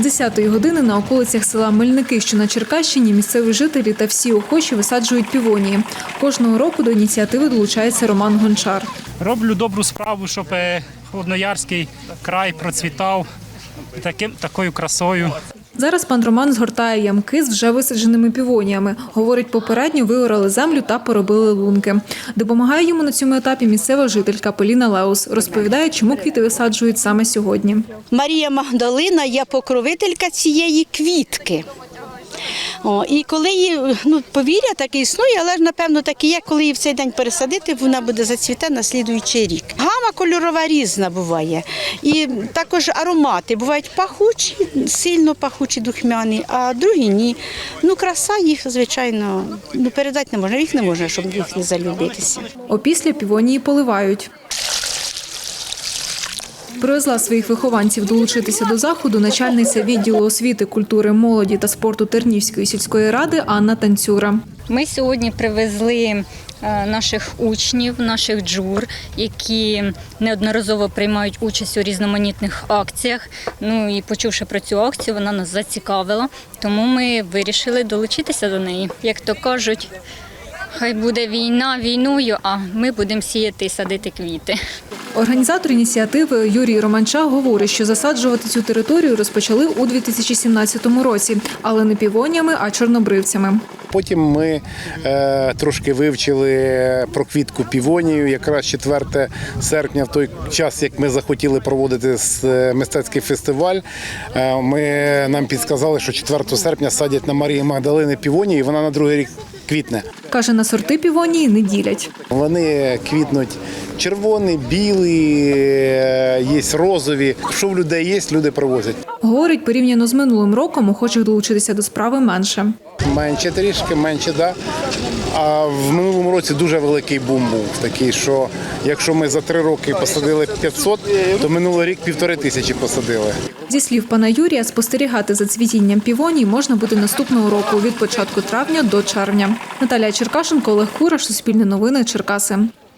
10-ї години на околицях села Мельники, що на Черкащині, місцеві жителі та всі охочі висаджують півонії. Кожного року до ініціативи долучається Роман Гончар. Роблю добру справу, щоб е, Холодноярський край процвітав таким, такою красою. Зараз пан Роман згортає ямки з вже висадженими півоніями. Говорить, попередньо виорали землю та поробили лунки. Допомагає йому на цьому етапі місцева жителька Поліна Леус. Розповідає, чому квіти висаджують саме сьогодні. Марія Магдалина є покровителька цієї квітки. О, і коли її, ну, повір'я таке існує, але ж напевно так і є, коли її в цей день пересадити, вона буде зацвіте на слідуючий рік. Гама кольорова різна буває. І також аромати бувають пахучі, сильно пахучі, духмяні, а другі ні. Ну, краса їх, звичайно, ну, передати не можна, їх не можна, щоб їх не залюбитися. Опісля півонії поливають. Привезла своїх вихованців долучитися до заходу начальниця відділу освіти, культури, молоді та спорту Тернівської сільської ради Анна Танцюра. Ми сьогодні привезли е, наших учнів, наших джур, які неодноразово приймають участь у різноманітних акціях. Ну і почувши про цю акцію, вона нас зацікавила, тому ми вирішили долучитися до неї. Як то кажуть, хай буде війна війною, а ми будемо сіяти і садити квіти. Організатор ініціативи Юрій Романча говорить, що засаджувати цю територію розпочали у 2017 році, але не півоніями, а чорнобривцями. Потім ми е, трошки вивчили про квітку півонію. Якраз 4 серпня, в той час, як ми захотіли проводити е, мистецький фестиваль, е, ми, нам підсказали, що 4 серпня садять на Марії Магдалини півонію, і вона на другий рік квітне. Каже, на сорти півонії не ділять. Вони квітнуть червоний, білий, е, є розові. Що в людей є, люди привозять. Говорить, порівняно з минулим роком охочих долучитися до справи менше. Менше трішки, менше, да. А в минулому році дуже великий бум був такий, що якщо ми за три роки посадили 500, то минулий рік півтори тисячі посадили. Зі слів пана Юрія, спостерігати за цвітінням півоній можна буде наступного року від початку травня до червня. Наталія Черкашенко, Олег Кураш, Суспільне новини, Черкаси.